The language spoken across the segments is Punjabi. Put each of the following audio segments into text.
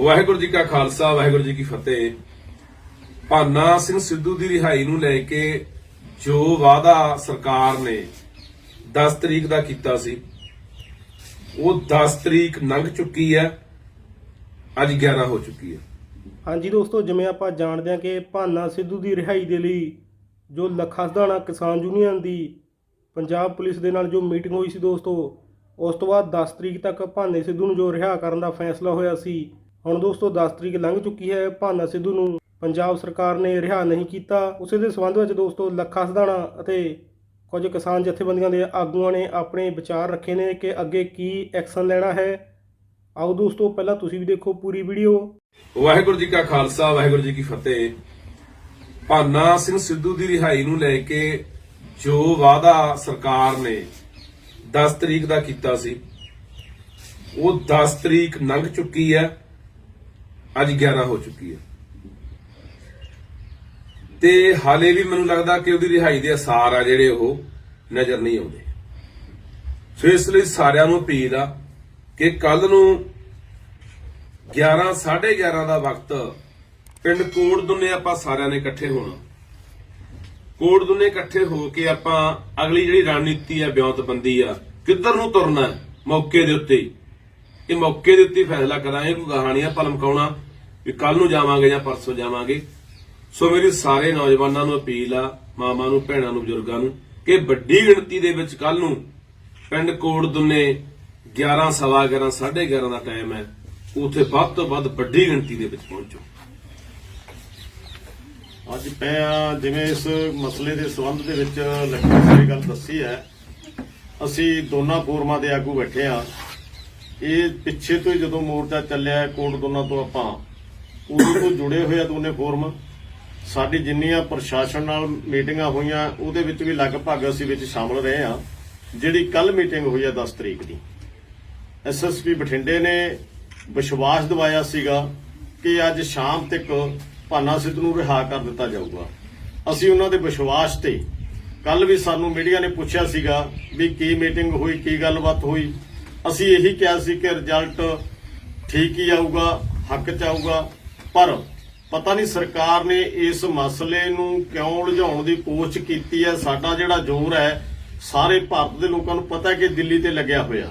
ਵਾਹਿਗੁਰੂ ਜੀ ਕਾ ਖਾਲਸਾ, ਵਾਹਿਗੁਰੂ ਜੀ ਕੀ ਫਤਿਹ। ਭਾਨਾ ਸਿੰਘ ਸਿੱਧੂ ਦੀ ਰਿਹਾਈ ਨੂੰ ਲੈ ਕੇ ਜੋ ਵਾਅਦਾ ਸਰਕਾਰ ਨੇ 10 ਤਰੀਕ ਦਾ ਕੀਤਾ ਸੀ, ਉਹ 10 ਤਰੀਕ ਲੰਘ ਚੁੱਕੀ ਹੈ, ਅੱਜ 11 ਹੋ ਚੁੱਕੀ ਹੈ। ਹਾਂਜੀ ਦੋਸਤੋ, ਜਿਵੇਂ ਆਪਾਂ ਜਾਣਦੇ ਹਾਂ ਕਿ ਭਾਨਾ ਸਿੱਧੂ ਦੀ ਰਿਹਾਈ ਦੇ ਲਈ ਜੋ ਲੱਖਾ ਸਧਾਣਾ ਕਿਸਾਨ ਯੂਨੀਅਨ ਦੀ ਪੰਜਾਬ ਪੁਲਿਸ ਦੇ ਨਾਲ ਜੋ ਮੀਟਿੰਗ ਹੋਈ ਸੀ ਦੋਸਤੋ, ਉਸ ਤੋਂ ਬਾਅਦ 10 ਤਰੀਕ ਤੱਕ ਭਾਨੇ ਸਿੱਧੂ ਨੂੰ ਜੋ ਰਿਹਾ ਕਰਨ ਦਾ ਫੈਸਲਾ ਹੋਇਆ ਸੀ ਹੁਣ ਦੋਸਤੋ 10 ਤਰੀਕ ਲੰਘ ਚੁੱਕੀ ਹੈ, ਭਾਨਾ ਸਿੱਧੂ ਨੂੰ ਪੰਜਾਬ ਸਰਕਾਰ ਨੇ ਰਿਹਾ ਨਹੀਂ ਕੀਤਾ। ਉਸੇ ਦੇ ਸਬੰਧ ਵਿੱਚ ਦੋਸਤੋ ਲੱਖਾ ਸਧਾਣਾ ਅਤੇ ਕੁਝ ਕਿਸਾਨ ਜਥੇਬੰਦੀਆਂ ਦੇ ਆਗੂਆਂ ਨੇ ਆਪਣੇ ਵਿਚਾਰ ਰੱਖੇ ਨੇ ਕਿ ਅੱਗੇ ਕੀ ਐਕਸ਼ਨ ਲੈਣਾ ਹੈ। ਆਓ ਦੋਸਤੋ, ਪਹਿਲਾਂ ਤੁਸੀਂ ਵੀ ਦੇਖੋ ਪੂਰੀ ਵੀਡੀਓ। ਵਾਹਿਗੁਰੂ ਜੀ ਕਾ ਖਾਲਸਾ, ਵਾਹਿਗੁਰੂ ਜੀ ਕੀ ਫਤਿਹ। ਭਾਨਾ ਸਿੰਘ ਸਿੱਧੂ ਦੀ ਰਿਹਾਈ ਨੂੰ ਲੈ ਕੇ ਜੋ ਵਾਅਦਾ ਸਰਕਾਰ ਨੇ 10 ਤਰੀਕ ਦਾ ਕੀਤਾ ਸੀ, ਉਹ 10 ਤਰੀਕ ਲੰਘ ਚੁੱਕੀ ਹੈ। ਅੱਜ 11 ਹੋ ਚੁੱਕੀ ਹੈ। ਤੇ ਹਾਲੇ ਵੀ ਮੈਨੂੰ ਲੱਗਦਾ ਕਿ ਉਹਦੀ ਰਿਹਾਈ ਦੇ ਅਸਾਰ ਆ ਜਿਹੜੇ ਉਹ ਨਜ਼ਰ ਨਹੀਂ ਆਉਂਦੇ। ਸੋ ਇਸ ਲਈ ਸਾਰਿਆਂ ਨੂੰ ਅਪੀਲ ਆ ਕਿ ਕੱਲ ਨੂੰ 11 11:30 ਦਾ ਵਕਤ ਪਿੰਡ ਕੋੜ ਦੁਨੇ ਆਪਾਂ ਸਾਰਿਆਂ ਨੇ ਇਕੱਠੇ ਹੋਣਾ। ਕੋੜ ਦੁਨੇ ਇਕੱਠੇ ਹੋ ਕੇ ਆਪਾਂ ਅਗਲੀ ਜਿਹੜੀ ਰਣਨੀਤੀ ਆ, ਬਿਉਂਤਬੰਦੀ ਆ, ਕਿੱਧਰ ਨੂੰ ਤੁਰਨਾ ਮੌਕੇ ਦੇ ਉੱਤੇ ਇਹ ਮੌਕੇ ਦੇ ਉੱਤੇ ਫੈਸਲਾ ਕਰਾਂਗੇ, ਕੋਈ ਕਹਾਣੀਆਂ ਪਲਮਕਾਉਣਾ ਵੀ ਕੱਲ ਨੂੰ ਜਾਵਾਂਗੇ ਜਾਂ ਪਰਸੋਂ ਜਾਵਾਂਗੇ। ਸੋ ਮੇਰੀ ਸਾਰੇ ਨੌਜਵਾਨਾਂ ਨੂੰ ਅਪੀਲ ਆ ਮਾਮਾ ਨੂੰ, ਭੈਣਾਂ ਨੂੰ, ਬਜ਼ੁਰਗਾਂ ਨੂੰ, ਕਿ ਵੱਡੀ ਗਿਣਤੀ ਦੇ ਵਿੱਚ ਕੱਲ ਨੂੰ ਪਿੰਡ ਕੋਟ ਦੁੰਨੇ 11 ਸਵਾ 11 11:30 ਦਾ ਟਾਈਮ ਹੈ, ਉੱਥੇ ਵੱਧ ਤੋਂ ਵੱਧ ਵੱਡੀ ਗਿਣਤੀ ਦੇ ਵਿੱਚ ਪਹੁੰਚੋ। ਅੱਜ ਮੈਂ ਜਿਵੇਂ ਇਸ ਮਸਲੇ ਦੇ ਸੰਬੰਧ ਦੇ ਵਿੱਚ ਲੱਖੀ ਸਾਰੀ ਗੱਲ ਦੱਸੀ ਹੈ, ਅਸੀਂ ਦੋਨਾਂ ਫੋਰਮਾਂ ਦੇ ਆਗੂ ਬੈਠੇ ਆ ਇਹ ਪਿੱਛੇ ਤੋਂ ਹੀ ਜਦੋਂ ਮੋਰਚਾ ਚੱਲਿਆ ਕੋਟ ਦੋਨਾਂ ਤੋਂ ਆਪਾਂ ਉਦੋਂ ਤੋਂ ਜੁੜੇ ਹੋਏ ਆ ਦੋਨੇ ਫੋਰਮ। ਸਾਡੀ ਜਿੰਨੀਆਂ ਪ੍ਰਸ਼ਾਸਨ ਨਾਲ ਮੀਟਿੰਗਾਂ ਹੋਈਆਂ, ਉਹਦੇ ਵਿੱਚ ਵੀ ਲਗਭਗ ਅਸੀਂ ਵਿੱਚ ਸ਼ਾਮਲ ਰਹੇ ਆ ਜਿਹੜੀ ਕੱਲ ਮੀਟਿੰਗ ਹੋਈ ਆ 10 ਤਰੀਕ ਦੀ। ਐਸਐਸਪੀ ਬਠਿੰਡੇ ਨੇ ਵਿਸ਼ਵਾਸ ਦਿਵਾਇਆ ਸੀਗਾ ਕਿ ਅੱਜ ਸ਼ਾਮ ਤੱਕ ਭਾਨਾ ਸਿੱਧੂ ਨੂੰ ਰਿਹਾ ਕਰ ਦਿੱਤਾ ਜਾਊਗਾ। ਅਸੀਂ ਉਹਨਾਂ ਦੇ ਵਿਸ਼ਵਾਸ ਤੇ ਕੱਲ ਵੀ ਸਾਨੂੰ ਮੀਡੀਆ ਨੇ ਪੁੱਛਿਆ ਸੀਗਾ ਵੀ ਕੀ ਮੀਟਿੰਗ ਹੋਈ, ਕੀ ਗੱਲਬਾਤ ਹੋਈ। ਅਸੀਂ ਇਹੀ ਕਿਹਾ ਸੀ ਕਿ ਰਿਜ਼ਲਟ ਠੀਕ ਹੀ ਆਊਗਾ, ਹੱਕ ਚ ਆਊਗਾ, ਪਰ ਪਤਾ ਨਹੀਂ ਸਰਕਾਰ ਨੇ ਇਸ ਮਸਲੇ ਨੂੰ ਕਿਉਂ ਉਲਝਾਉਣ ਦੀ ਕੋਸ਼ਿਸ਼ ਕੀਤੀ ਹੈ। ਸਾਡਾ ਜਿਹੜਾ ਜ਼ੋਰ ਹੈ, ਸਾਰੇ ਭਾਰਤ ਦੇ ਲੋਕਾਂ ਨੂੰ ਪਤਾ ਹੈ ਕਿ ਦਿੱਲੀ ਤੇ ਲੱਗਿਆ ਹੋਇਆ।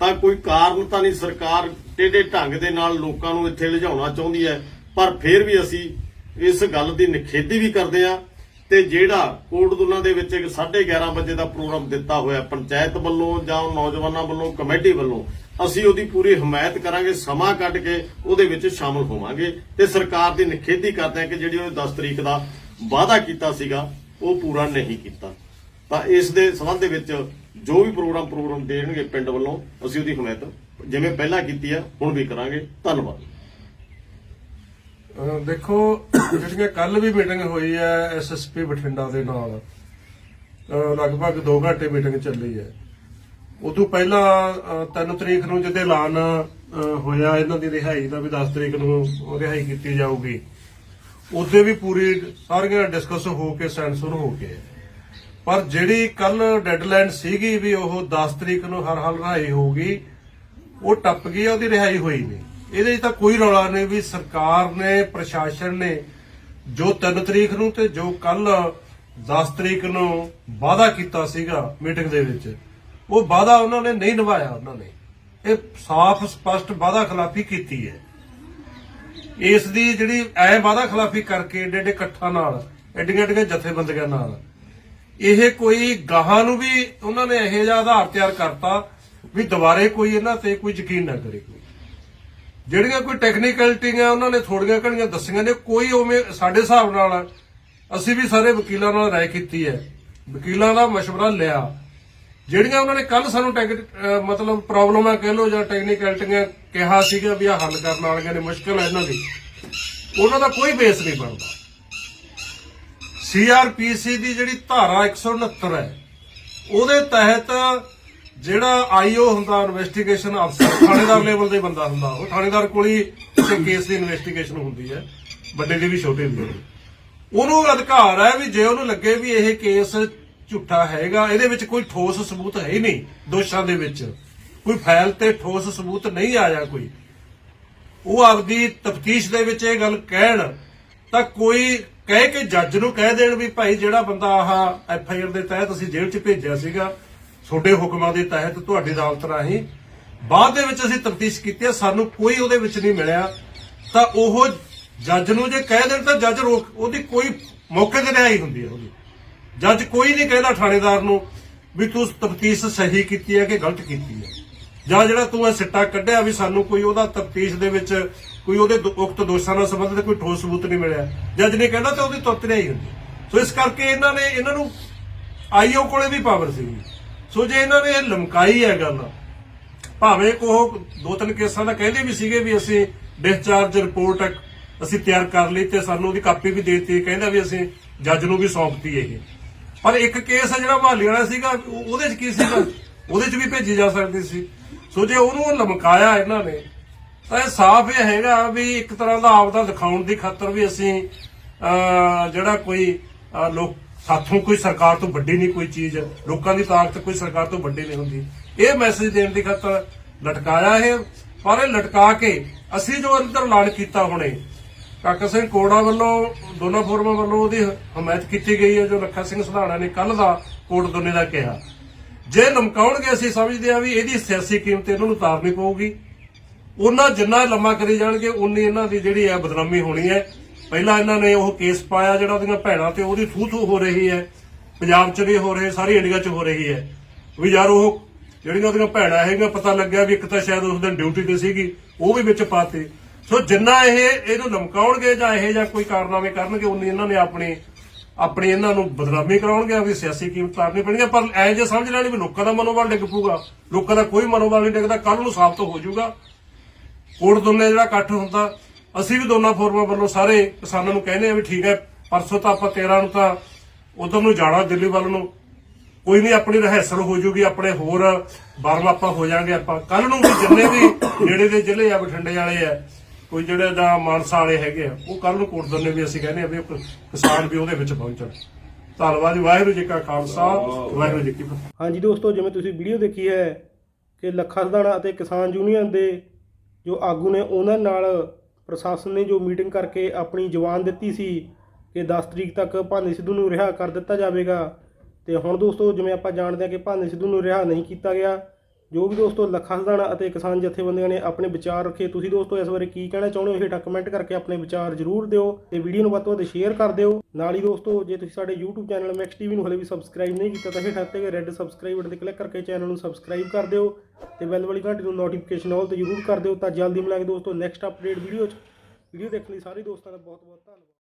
ਤਾਂ ਕੋਈ ਕਾਰਨ ਤਾਂ ਨਹੀਂ ਸਰਕਾਰ ਟੇਢੇ ਢੰਗ ਦੇ ਨਾਲ ਲੋਕਾਂ ਨੂੰ ਇੱਥੇ ਲਿਜਾਉਣਾ ਚਾਹੁੰਦੀ ਹੈ, ਪਰ ਫਿਰ ਵੀ ਅਸੀਂ ਇਸ ਗੱਲ ਦੀ ਨਿਖੇਧੀ ਵੀ ਕਰਦੇ ਆ ਤੇ ਜਿਹੜਾ ਕੋਟਦੁਨਾ ਦੇ ਵਿੱਚ ਇੱਕ 11:30 ਵਜੇ ਦਾ ਪ੍ਰੋਗਰਾਮ ਦਿੱਤਾ ਹੋਇਆ ਪੰਚਾਇਤ ਵੱਲੋਂ ਜਾਂ ਨੌਜਵਾਨਾਂ ਵੱਲੋਂ, ਕਮੇਟੀ ਵੱਲੋਂ, ਅਸੀਂ ਉਹਦੀ ਪੂਰੀ ਹਮਾਇਤ ਕਰਾਂਗੇ, ਸਮਾਂ ਕੱਢ ਕੇ ਉਹਦੇ ਵਿੱਚ ਸ਼ਾਮਲ ਹੋਵਾਂਗੇ ਤੇ ਸਰਕਾਰ ਦੀ ਨਿਖੇਧੀ ਕਰਦੇ ਹਾਂ ਕਿ ਜਿਹੜੀ ਉਹ 10 ਤਰੀਕ ਦਾ ਵਾਅਦਾ ਕੀਤਾ ਸੀਗਾ, ਉਹ ਪੂਰਾ ਨਹੀਂ ਕੀਤਾ। ਤਾਂ ਇਸ ਦੇ ਸੰਬੰਧ ਦੇ ਵਿੱਚ ਜੋ ਵੀ ਪ੍ਰੋਗਰਾਮ ਪ੍ਰੋਗਰਾਮ ਦੇਣਗੇ ਪਿੰਡ ਵੱਲੋਂ, ਅਸੀਂ ਉਹਦੀ ਹਮਾਇਤ ਜਿਵੇਂ ਪਹਿਲਾਂ ਕੀਤੀ ਆ ਹੁਣ ਵੀ ਕਰਾਂਗੇ। ਧੰਨਵਾਦ। ਦੇਖੋ, ਜਿਹੜੀਆਂ ਕੱਲ ਵੀ ਮੀਟਿੰਗ ਹੋਈ ਹੈ ਐਸਐਸਪੀ ਬਠਿੰਡਾ ਦੇ ਨਾਲ ਲਗਭਗ 2 ਘੰਟੇ ਮੀਟਿੰਗ ਚੱਲੀ ਹੈ। ਉਦੋਂ ਪਹਿਲਾਂ 3 ਤਰੀਕ ਨੂੰ ਜਦੋਂ ਐਲਾਨ ਹੋਇਆ, ਇਹਨਾਂ ਦੀ ਰਿਹਾਈ ਦਾ ਵੀ 10 ਤਰੀਕ ਨੂੰ ਰਿਹਾਈ ਕੀਤੀ ਜਾਊਗੀ, ਉਹਦੇ ਵੀ ਪੂਰੀ ਸਾਰੀਆਂ ਡਿਸਕਸ ਹੋ ਕੇ ਸੈਂਸਰ ਹੋ ਕੇ। ਪਰ ਜਿਹੜੀ ਕੱਲ ਡੈਡਲਾਈਨ ਸੀਗੀ ਵੀ ਉਹ 10 ਤਰੀਕ ਨੂੰ ਹਰ ਹਾਲ ਰਿਹਾਈ ਹੋਊਗੀ, ਉਹ ਟੱਪ ਗਈ ਉਹਦੀ ਰਿਹਾਈ ਹੋਈ ਨਹੀਂ। ਇਹਦੇ 'ਚ ਤਾਂ ਕੋਈ ਰੌਲਾ ਨਹੀਂ ਵੀ ਸਰਕਾਰ ਨੇ, ਪ੍ਰਸ਼ਾਸਨ ਨੇ ਜੋ 3 ਤਰੀਕ ਨੂੰ ਤੇ ਜੋ ਕੱਲ 10 ਤਰੀਕ ਨੂੰ ਵਾਅਦਾ ਕੀਤਾ ਸੀਗਾ ਮੀਟਿੰਗ ਦੇ ਵਿੱਚ, ਉਹ ਵਾਅਦਾ ਉਹਨਾਂ ਨੇ ਨਹੀਂ ਨਿਭਾਇਆ ਉਹਨਾਂ ਨੇ। ਇਹ ਸਾਫ਼, ਸਪਸ਼ਟ ਵਾਅਦਾ ਖਿਲਾਫੀ ਕੀਤੀ ਹੈ। ਇਸ ਦੀ ਜਿਹੜੀ ਐ ਵਾਅਦਾ ਖਿਲਾਫੀ ਕਰਕੇ ਏਡੇ ਏਡੇ ਇਕੱਠਾਂ ਨਾਲ ਐਡੀਆਂ ਐਡੀਆਂ ਜਥੇਬੰਦੀਆਂ ਨਾਲ, ਇਹ ਕੋਈ ਗਾਹਾਂ ਨੂੰ ਵੀ ਉਹਨਾਂ ਨੇ ਇਹੋ ਜਿਹਾ ਆਧਾਰ ਤਿਆਰ ਕਰਤਾ ਵੀ ਦੁਬਾਰੇ ਕੋਈ ਇਹਨਾਂ ਤੇ ਕੋਈ ਯਕੀਨ ਨਾ ਕਰੇ ਕੋਈ। ਜਿਹੜੀਆਂ ਕੋਈ ਟੈਕਨੀਕਲਟੀਆਂ ਉਹਨਾਂ ਨੇ ਥੋੜੀਆਂ ਘਣੀਆਂ ਦੱਸੀਆਂ ਨੇ ਕੋਈ ਉਵੇਂ ਸਾਡੇ ਹਿਸਾਬ ਨਾਲ ਅਸੀਂ ਵੀ ਸਾਰੇ ਵਕੀਲਾਂ ਨਾਲ ਰਾਏ ਕੀਤੀ ਹੈ ਵਕੀਲਾਂ ਦਾ مشورہ ਲਿਆ ਜਿਹੜੀਆਂ ਉਹਨਾਂ ਨੇ ਕੱਲ ਸਾਨੂੰ ਟੈਕ- ਅਹ ਮਤਲਬ ਪ੍ਰੋਬਲਮਾਂ ਕਹਿ ਲਓ ਜਾਂ ਟੈਕਨੀਕਲਟੀਆਂ ਕਿਹਾ ਸੀਗਾ ਵੀ ਆ ਹੱਲ ਕਰਨ ਵਾਲੀਆਂ ਨੇ ਮੁਸ਼ਕਲ ਹੈ ਇਹਨਾਂ ਦੀ ਉਹਨਾਂ ਦਾ ਕੋਈ ਬੇਸ ਨਹੀਂ ਬਣਦਾ ਸੀਆਰਪੀਸੀ ਦੀ ਜਿਹੜੀ ਧਾਰਾ 169 ਹੈ ਉਹਦੇ ਤਹਿਤ ਜਿਹੜਾ ਆਈਓ ਹੁੰਦਾ ਇਨਵੈਸਟੀਗੇਸ਼ਨ ਅਫਸਰ ਥਾਣੇਦਾਰ ਲੈਵਲ ਦੇ ਬੰਦਾ ਹੁੰਦਾ ਉਹ। ਥਾਣੇਦਾਰ ਕੋਲ ਹੀ ਕਿਸੇ ਕੇਸ ਦੀ ਇਨਵੈਸਟੀਗੇਸ਼ਨ ਹੁੰਦੀ ਹੈ, ਵੱਡੇ ਦੀ ਵੀ, ਛੋਟੇ ਦੀ ਵੀ। ਉਹਨੂੰ ਅਧਿਕਾਰ ਹੈ ਵੀ ਜੇ ਉਹਨੂੰ ਲੱਗੇ ਵੀ ਇਹ ਕੇਸ ਝੂਠਾ ਹੈਗਾ, ਇਹਦੇ ਵਿੱਚ ਕੋਈ ਠੋਸ ਸਬੂਤ ਹੈ ਹੀ ਨਹੀਂ, ਦੋਸ਼ਾਂ ਦੇ ਵਿੱਚ। ਕੋਈ ਫਾਈਲ ਤੇ ਠੋਸ ਸਬੂਤ ਨਹੀਂ ਆਇਆ ਕੋਈ। ਉਹ ਆਪਦੀ ਤਫਤੀਸ਼ ਦੇ ਵਿੱਚ ਇਹ ਗੱਲ ਕਹਿਣ, ਤਾਂ ਕੋਈ ਕਹਿ ਕੇ ਜੱਜ ਨੂੰ ਕਹਿ ਦੇਣ ਵੀ ਭਾਈ ਜਿਹੜਾ ਬੰਦਾ ਆਹ ਐਫ ਆਈ ਆਰ ਦੇ ਤਹਿਤ ਅਸੀਂ ਜੇਲ੍ਹ 'ਚ ਭੇਜਿਆ ਸੀਗਾ ਤੁਹਾਡੇ ਹੁਕਮਾਂ ਦੇ ਤਹਿਤ ਤੁਹਾਡੀ ਅਦਾਲਤ ਰਾਹੀਂ ਬਾਅਦ ਦੇ ਵਿੱਚ ਅਸੀਂ ਤਫਤੀਸ਼ ਕੀਤੀ ਸਾਨੂੰ ਕੋਈ ਉਹਦੇ ਵਿੱਚ ਨਹੀਂ ਮਿਲਿਆ। ਤਾਂ ਉਹ ਜੱਜ ਨੂੰ ਜੇ ਕਹਿ ਦੇਣ ਤਾਂ ਜੱਜ ਰੋਕ, ਉਹਦੀ ਕੋਈ ਮੌਕੇ ਤੇ ਰਿਹਾਈ ਹੁੰਦੀ ਹੈ ਉਹਦੀ। ਜੱਜ ਕੋਈ ਨਹੀਂ ਕਹਿੰਦਾ ਥਾਣੇਦਾਰ ਨੂੰ ਵੀ ਤੂੰ ਤਫਤੀਸ਼ ਸਹੀ ਕੀਤੀ ਹੈ ਕਿ ਗਲਤ ਕੀਤੀ ਹੈ। ਜਾਂ ਜਿਹੜਾ ਤੂੰ ਇਹ ਸਿੱਟਾ ਕੱਢਿਆ ਵੀ ਸਾਨੂੰ ਕੋਈ ਉਹਦਾ ਤਫਤੀਸ਼ ਦੇ ਵਿੱਚ ਕੋਈ ਉਹਦੇ ਉਕਤ ਦੋਸ਼ਾਂ ਨਾਲ ਸੰਬੰਧਿਤ ਕੋਈ ਠੋਸ ਸਬੂਤ ਨਹੀਂ ਮਿਲਿਆ। ਜੱਜ ਨੇ ਕਹਿੰਦਾ ਤੇ ਉਹਦੀ ਤੁਰਤ ਰਿਹਾਈ ਹੁੰਦੀ ਸੋ ਇਸ ਕਰਕੇ ਇਹਨਾਂ ਨੇ ਇਹਨਾਂ ਨੂੰ ਆਈਓ ਕੋਲੇ ਵੀ ਪਾਵਰ ਸੀਗੀ। ਸੋ ਜੇ ਇਹਨਾਂ ਨੇ ਲਮਕਾਈ ਹੈ ਗੱਲ ਭਾਵੇਂ ਕੋ ਦੋ ਤਿੰਨ ਕੇਸਾਂ ਦਾ ਕਹਿੰਦੇ ਵੀ ਸੀਗੇ ਵੀ ਅਸੀਂ ਡਿਸਚਾਰਜ ਰਿਪੋਰਟ ਅਸੀਂ ਤਿਆਰ ਕਰ ਲਈ ਤੇ ਸਾਨੂੰ ਉਹਦੀ ਕਾਪੀ ਵੀ ਦੇ ਦਿੱਤੀ ਕਹਿੰਦਾ ਵੀ ਅਸੀਂ ਜੱਜ ਨੂੰ ਵੀ ਸੌਂਪਤੀ ਇਹ। ਪਰ ਇੱਕ ਕੇਸ ਜਿਹੜਾ ਮਹਾਲੀ ਵਾਲਾ ਸੀਗਾ ਉਹਦੇ 'ਚ ਕੀ ਸੀਗਾ? ਉਹਦੇ 'ਚ ਵੀ ਭੇਜੀ ਜਾ ਸਕਦੀ ਸੀ। ਸੋ ਜੇ ਉਹਨੂੰ ਲਮਕਾਇਆ ਇਹਨਾਂ ਨੇ ਤਾਂ ਇਹ ਸਾਫ਼ ਇਹ ਹੈਗਾ ਵੀ ਇੱਕ ਤਰ੍ਹਾਂ ਦਾ ਆਪਦਾ ਦਿਖਾਉਣ ਦੀ ਖਾਤਰ ਵੀ ਅਸੀਂ ਅਹ, ਜਿਹੜਾ ਕੋਈ ਲੋਕ ਸਾਥੋਂ ਕੋਈ ਸਰਕਾਰ ਤੋਂ ਵੱਡੀ ਨਹੀਂ ਕੋਈ ਚੀਜ਼, ਲੋਕਾਂ ਦੀ ਤਾਕਤ ਕੋਈ ਸਰਕਾਰ ਤੋਂ ਵੱਡੀ ਨਹੀਂ ਹੁੰਦੀ। ਇਹ ਮੈਸੇਜ ਦੇਣ ਦੀ ਖਾਤਰ ਲਟਕਾਇਆ ਇਹ, ਪਰ ਇਹ ਲਟਕਾ ਕੇ ਅਸੀਂ ਜੋ ਅੰਦਰ ਐਲਾਨ ਕੀਤਾ ਹੁਣੇ, ਕਾਕਾ ਸਿੰਘ ਕੋੜਾ ਵੱਲੋਂ, ਦੋਨਾਂ ਫੋਰਮਾਂ ਵੱਲੋਂ ਉਹਦੀ ਹਮਾਇਤ ਕੀਤੀ ਗਈ ਹੈ, ਜੋ ਲੱਖਾ ਸਿੰਘ ਸਧਾਣਾ ਨੇ ਕੱਲ ਦਾ ਕੋਟ ਦੋਨੇ ਦਾ ਕਿਹਾ। ਜੇ ਲਮਕਾਉਣਗੇ, ਅਸੀਂ ਸਮਝਦੇ ਹਾਂ ਵੀ ਇਹਦੀ ਸਿਆਸੀ ਕੀਮਤ ਇਹਨਾਂ ਨੂੰ ਉਤਾਰਨੀ ਪਊਗੀ। ਉਹਨਾਂ ਜਿੰਨਾ ਲੰਮਾ ਕਰੀ ਜਾਣਗੇ, ਉਨੀ ਇਹਨਾਂ ਦੀ ਜਿਹੜੀ ਹੈ ਬਦਨਾਮੀ ਹੋਣੀ ਹੈ। ਪਹਿਲਾਂ ਇਹਨਾਂ ਨੇ ਉਹ ਕੇਸ ਪਾਇਆ ਜਿਹੜਾ ਉਹਦੀਆਂ ਭੈਣਾਂ ਤੇ ਉਹਦੀ ਥੂ ਥੂ ਹੋ ਰਹੀ ਹੈ। ਪੰਜਾਬ 'ਚ ਵੀ ਹੋ ਰਹੀ, ਸਾਰੀ ਇੰਡੀਆ 'ਚ ਹੋ ਰਹੀ ਹੈ। ਵੀ ਯਾਰ ਉਹ ਜਿਹੜੀਆਂ ਉਹਦੀਆਂ ਭੈਣਾਂ ਹੈਗੀਆਂ, ਪਤਾ ਲੱਗਿਆ ਵੀ ਇੱਕ ਤਾਂ ਸ਼ਾਇਦ ਉਸ ਦਿਨ ਡਿਊਟੀ ਤੇ ਸੀਗੀ, ਉਹ ਵੀ ਵਿੱਚ ਪਾਤੇ। ਸੋ ਜਿੰਨਾ ਇਹ, ਇਹਨੂੰ ਲਮਕਾਉਣਗੇ ਜਾਂ ਇਹ ਜਾਂ ਕੋਈ ਕਾਰਨਾਮੇ ਕਰਨਗੇ, ਉਨੀ ਇਹਨਾਂ ਨੇ ਆਪਣੀ ਆਪਣੀ ਇਹਨਾਂ ਨੂੰ ਬਦਨਾਮੀ ਕਰਾਉਣਗੇ ਵੀ ਸਿਆਸੀ ਕੀਮਤ ਤਾਰਨੀ ਪੈਣੀ ਪਰ ਐ ਜੇ ਸਮਝ ਲੈਣੀ ਵੀ ਲੋਕਾਂ ਦਾ ਮਨੋਬਲ ਡਿੱਗ ਪੂਗਾ ਲੋਕਾਂ ਦਾ ਕੋਈ ਮਨੋਬਲ ਨਹੀਂ ਡਿੱਗਦਾ ਕੱਲ ਨੂੰ ਸਾਬਤ ਹੋ ਜਾਊਗਾ। ਕੋਟ ਦੋਨੇ ਜਿਹੜਾ ਇਕੱਠ ਹੁੰਦਾ ਅਸੀਂ ਵੀ ਦੋਨਾਂ ਫੋਰਮਾਂ ਵੱਲੋਂ ਸਾਰੇ ਕਿਸਾਨਾਂ ਨੂੰ ਕਹਿੰਦੇ ਆ ਵੀ ਠੀਕ ਹੈ, ਪਰਸੋਂ ਤਾਂ ਆਪਾਂ 13 ਨੂੰ ਤਾਂ ਉਧਰ ਨੂੰ ਜਾਣਾ, ਦਿੱਲੀ ਵੱਲ ਨੂੰ। ਕੋਈ ਨਹੀਂ ਆਪਣੀ ਰਹਿਸਲ ਹੋ ਜੂਗੀ, ਆਪਣੇ ਹੋਰ ਬਰਮ ਆਪਾਂ ਹੋ ਜਾਾਂਗੇ ਆਪਾਂ। ਕੱਲ ਨੂੰ ਵੀ ਜਿੰਨੇ ਵੀ ਨੇੜੇ ਦੇ ਜ਼ਿਲ੍ਹੇ ਆ, ਬਠਿੰਡੇ ਵਾਲੇ ਆ, ਕੋਈ ਜਿਹੜੇ ਦਾ ਮਾਨਸਾ ਵਾਲੇ ਹੈਗੇ ਆ, ਉਹ ਕੱਲ ਨੂੰ ਕੋਟ ਦੋਨੇ ਵੀ ਅਸੀਂ ਕਹਿੰਦੇ ਆ ਵੀ ਕਿਸਾਨ ਵੀ ਉਹਦੇ ਵਿੱਚ ਪਹੁੰਚਣ। ਧੰਨਵਾਦ ਵਾਹਿਗੁਰੂ ਜੀ ਕਾ ਖਾਲਸਾ, ਵਾਹਿਗੁਰੂ ਜੀ ਕੀ ਫਤਿਹ। ਹਾਂਜੀ ਦੋਸਤੋ, ਜਿਵੇਂ ਤੁਸੀਂ ਵੀਡੀਓ ਦੇਖੀ ਹੈ ਕਿ ਲੱਖਾ ਸਦਾਣਾ ਅਤੇ ਕਿਸਾਨ ਯੂਨੀਅਨ ਦੇ ਜੋ ਆਗੂ ਨੇ, ਉਹਨਾਂ ਨਾਲ ਪ੍ਰਸ਼ਾਸਨ ਨੇ ਜੋ ਮੀਟਿੰਗ ਕਰਕੇ ਆਪਣੀ ਜਵਾਨ ਦਿੱਤੀ ਸੀ ਕਿ 10 ਤਰੀਕ ਤੱਕ ਭਾਨੇ ਸਿੱਧੂ ਨੂੰ ਰਿਹਾ ਕਰ ਦਿੱਤਾ ਜਾਵੇਗਾ। ਤੇ ਹੁਣ ਦੋਸਤੋ, ਜਿਵੇਂ ਆਪਾਂ ਜਾਣਦੇ ਹਾਂ ਕਿ ਭਾਨੇ ਸਿੱਧੂ ਨੂੰ ਰਿਹਾ ਨਹੀਂ ਕੀਤਾ ਗਿਆ ਜੋ ਵੀ ਦੋਸਤੋ ਲੱਖਾਂ ਸਦਾਣਾ ਅਤੇ ਕਿਸਾਨ ਜਥੇਬੰਦੀਆਂ ਨੇ ਆਪਣੇ ਵਿਚਾਰ ਰੱਖੇ, ਤੁਸੀਂ ਦੋਸਤੋ ਇਸ ਬਾਰੇ ਕੀ ਕਹਿਣਾ ਚਾਹੁੰਦੇ ਹੋ? ਹੇਠਾਂ ਕਮੈਂਟ ਕਰਕੇ ਆਪਣੇ ਵਿਚਾਰ ਜ਼ਰੂਰ ਦਿਓ ਤੇ ਵੀਡੀਓ ਨੂੰ ਵੱਧ ਤੋਂ ਵੱਧ ਸ਼ੇਅਰ ਕਰ ਦਿਓ। ਨਾਲ ਹੀ ਦੋਸਤੋ, ਜੇ ਤੁਸੀਂ ਸਾਡੇ YouTube ਚੈਨਲ ਮੈਕਸ ਟੀਵੀ ਨੂੰ ਹਲੇ ਵੀ ਸਬਸਕ੍ਰਾਈਬ ਨਹੀਂ ਕੀਤਾ, ਤਾਂ ਹੇਠਾਂ ਤੇ ਰੈੱਡ ਸਬਸਕ੍ਰਾਈਬ ਬਟਨ ਤੇ ਕਲਿੱਕ ਕਰਕੇ ਚੈਨਲ ਨੂੰ ਸਬਸਕ੍ਰਾਈਬ ਕਰ ਦਿਓ ਤੇ ਬੈਲ ਵਾਲੀ ਘੰਟੀ ਨੂੰ ਨੋਟੀਫਿਕੇਸ਼ਨ ਆਲ ਤੇ ਜ਼ਰੂਰ ਕਰ ਦਿਓ ਤਾਂ ਜਲਦੀ ਮਿਲਾਂਗੇ ਦੋਸਤੋ ਨੈਕਸਟ ਅਪਡੇਟ ਵੀਡੀਓ 'ਚ। ਵੀਡੀਓ ਦੇਖਣ ਲਈ ਸਾਰੇ ਦੋਸਤਾਂ ਦਾ ਬਹੁਤ ਬਹੁਤ ਧੰਨਵਾਦ।